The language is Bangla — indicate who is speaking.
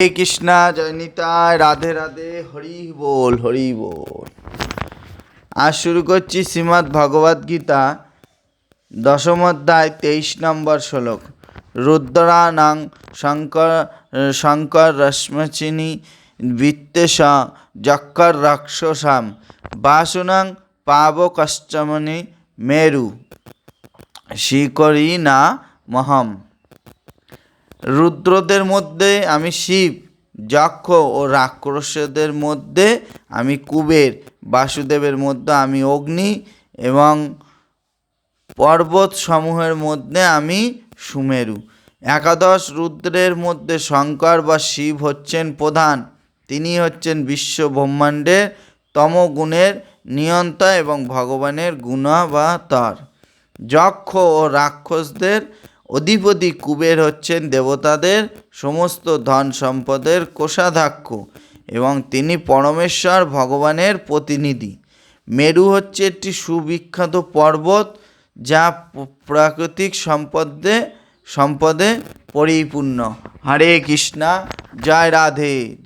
Speaker 1: কৃষ্ণা, জয় নিতাই, রাধে রাধে, হরি বল হরি বল। আজ শুরু করছি শ্রীমদ্ ভগবদ গীতা, দশম অধ্যায়, তেইশ নম্বর শ্লোক। রুদ্রানাং শঙ্কর শঙ্কর রশ্মচিনী বৃত্তেশ যক্কর রাক্ষসাম, বাসুনাং পাবকশ্চমনি মেরু। শিকরি না মহম। রুদ্রদের মধ্যে আমি শিব, যক্ষ ও রাক্ষসদের মধ্যে আমি কুবের, বাসুদেবের মধ্যে আমি অগ্নি এবং পর্বত সমূহের মধ্যে আমি সুমেরু। একাদশ রুদ্রের মধ্যে শঙ্কর বা শিব হচ্ছেন প্রধান। তিনি হচ্ছেন বিশ্ব ব্রহ্মাণ্ডের তমগুণের নিয়ন্তা এবং ভগবানের গুণাবতার। যক্ষ ও রাক্ষসদের অধিপতি কুবের হচ্ছেন দেবতাদের সমস্ত ধন সম্পদের কোষাধ্যক্ষ এবং তিনি পরমেশ্বর ভগবানের প্রতিনিধি। মেরু হচ্ছে একটি সুবিখ্যাত পর্বত যা প্রাকৃতিক সম্পদে সম্পদে পরিপূর্ণ। হরে কৃষ্ণা, জয় রাধে।